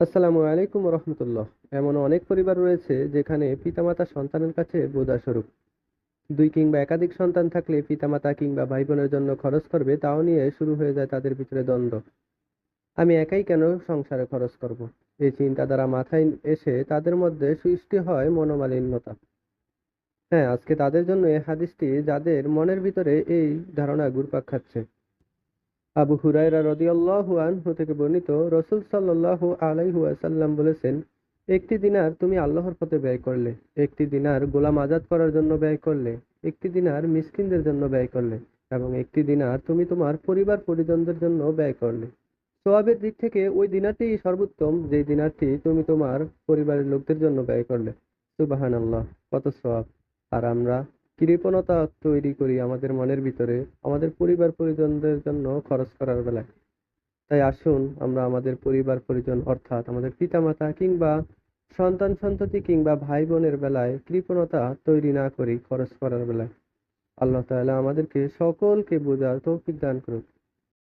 আসসালামু আলাইকুম রহমতুল্লাহ। এমন অনেক পরিবার রয়েছে যেখানে পিতামাতা সন্তানের কাছে বোঝা স্বরূপ দুই কিংবা একাধিক সন্তান থাকলে পিতামাতা কিংবা ভাই বোনের জন্য খরচ করবে, তাও নিয়ে শুরু হয়ে যায় তাদের ভিতরে দ্বন্দ্ব। আমি একাই কেন সংসারে খরচ করব? এই চিন্তা দ্বারা মাথায় এসে তাদের মধ্যে সৃষ্টি হয় মনোমালিন্যতা। হ্যাঁ আজকে তাদের জন্য এই হাদিসটি যাদের মনের ভিতরে এই ধারণা ঘুরপাক খাচ্ছে। আবু হুরায়রা রাদিয়াল্লাহু আনহু থেকে বর্ণিত রসুল সাল্লাল্লাহু আলাইহি ওয়াসাল্লাম বলেছেন, একটি দিনার তুমি আল্লাহর পথে ব্যয় করলে, একটি দিনার গোলাম আজাদ করার জন্য ব্যয় করলে, একটি দিনার মিসকিনদের জন্য ব্যয় করলে, এবং একটি দিনার তুমি তোমার পরিবার পরিজনদের জন্য ব্যয় করলে। সোয়াবের দিক থেকে ওই দিনারটি সর্বোত্তম যে দিনারটি তুমি তোমার পরিবারের লোকদের জন্য ব্যয় করলে। সুবাহান আল্লাহ কত সোয়াব। আর আমরা কৃপণতা তৈরি করি আমাদের মনের ভিতরে, আমাদের পরিবার পরিজনদের জন্য খরচ করার বেলায়। তাই আসুন আমরা আমাদের পরিবার পরিজন অর্থাৎ আমাদের পিতামাতা কিংবা সন্তান সন্ততি কিংবা ভাই বোনের বেলায় কৃপণতা তৈরি না করি খরচ করার বেলায়। আল্লাহ তাআলা আমাদেরকে সকলকে বোঝার তৌফিক দান করুক।